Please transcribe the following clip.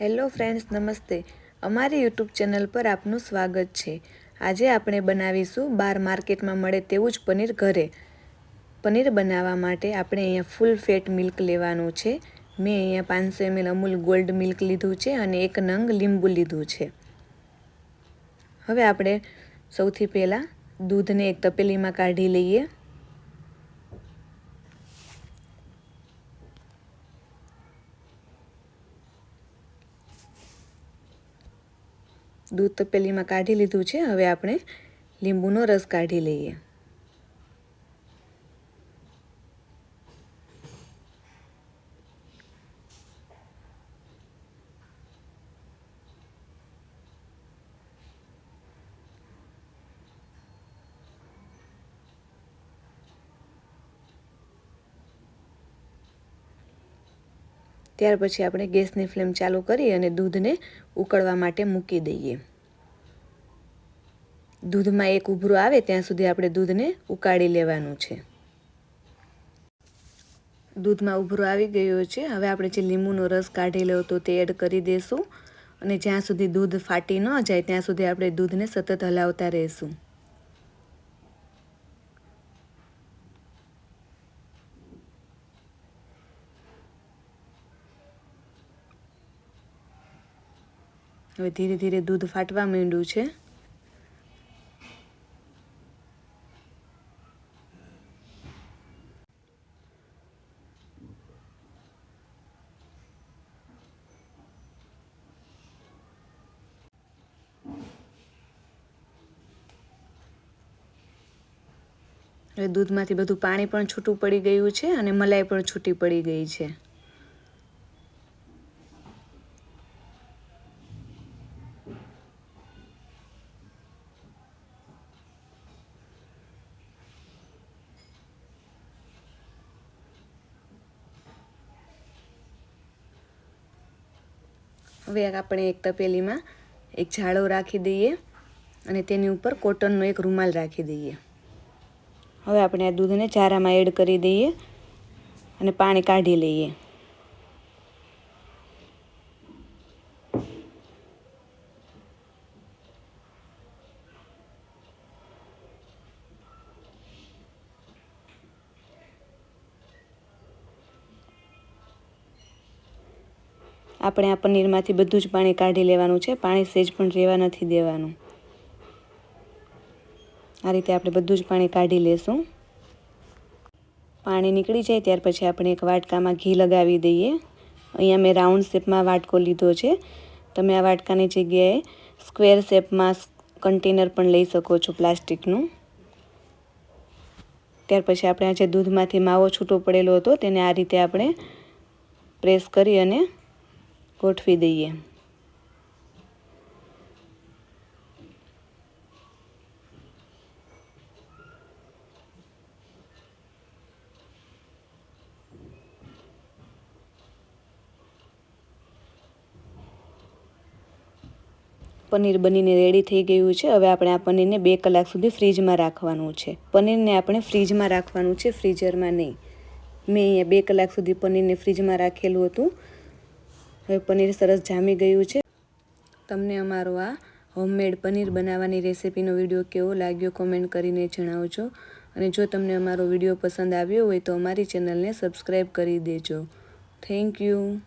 Hello friends, નમસ્તે. અમારી YouTube channel પર આપનું સ્વાગત છે. આજે આપણે બનાવીશું બાર માર્કેટમાં મળે તેવું જ પનીર ઘરે. પનીર બનાવવા માટે આપણે અહીંયા ફૂલ ફેટ મિલ્ક લેવાનું છે. મેં અહીંયા પાંચસો એમએલ અમૂલ ગોલ્ડ મિલ્ક લીધું છે અને એક નંગ લીંબુ લીધું છે. હવે આપણે સૌથી પહેલાં દૂધને એક તપેલીમાં કાઢી લઈએ. દૂધ તપેલીમાં કાઢી લીધું છે હવે આપણે લીંબુનો રસ કાઢી લઈએ. ત્યાર પછી આપણે ગેસની ફ્લેમ ચાલુ કરી અને દૂધને ઉકળવા માટે મૂકી દઈએ. દૂધમાં એક ઉભરો આવે ત્યાં સુધી આપણે દૂધને ઉકાળી લેવાનું છે. દૂધમાં ઉભરો આવી ગયો છે. હવે આપણે જે લીંબુનો રસ કાઢેલો હતો તે એડ કરી દઈશું અને જ્યાં સુધી દૂધ ફાટી ન જાય ત્યાં સુધી આપણે દૂધને સતત હલાવતા રહીશું. હવે ધીરે ધીરે દૂધ ફાટવા માંડ્યું છે. હવે દૂધમાંથી બધું પાણી પણ છૂટું પડી ગયું છે અને મલાઈ પણ છૂટી પડી ગઈ છે. હવે આપણે એક તપેલીમાં એક જાળો રાખી દઈએ અને તેની ઉપર કોટનનો એક રૂમાલ રાખી દઈએ. હવે આપણે આ દૂધને ચારામાં એડ કરી દઈએ અને પાણી કાઢી લઈએ. આપણે આ પનીરમાંથી બધું જ પાણી કાઢી લેવાનું છે. પાણી સેજ પણ રહેવા નથી દેવાનું. આ રીતે આપણે બધું જ પાણી કાઢી લેશું. પાણી નીકળી જાય ત્યાર પછી આપણે એક વાટકામાં ઘી લગાવી દઈએ. અહીંયા મેં રાઉન્ડ શેપમાં વાટકો લીધો છે. તમે આ વાટકાની જગ્યાએ સ્ક્વેર શેપમાં કન્ટેનર પણ લઈ શકો છો પ્લાસ્ટિકનું. ત્યાર પછી આપણે આ જે દૂધમાંથી માવો છૂટો પડેલો હતો તેને આ રીતે આપણે પ્રેસ કરી અને ગોઠવી દઈએ. પનીર બનીને રેડી થઈ ગયું છે. હવે આપણે આ પનીરને બે કલાક સુધી ફ્રીજમાં રાખવાનું છે. પનીરને આપણે ફ્રીજમાં રાખવાનું છે ફ્રીઝરમાં નહીં. મેં અહીંયા બે કલાક સુધી પનીરને ફ્રીજમાં રાખેલું હતું. હવે પનીર સરસ જામી ગયું છે. તમને અમારો આ હોમમેડ પનીર બનાવવાની રેસીપીનો વીડિયો કેવો લાગ્યો કોમેન્ટ કરીને જણાવજો. અને જો તમને અમારો વીડિયો પસંદ આવ્યો હોય તો અમારી ચેનલને સબસ્ક્રાઈબ કરી દેજો. Thank you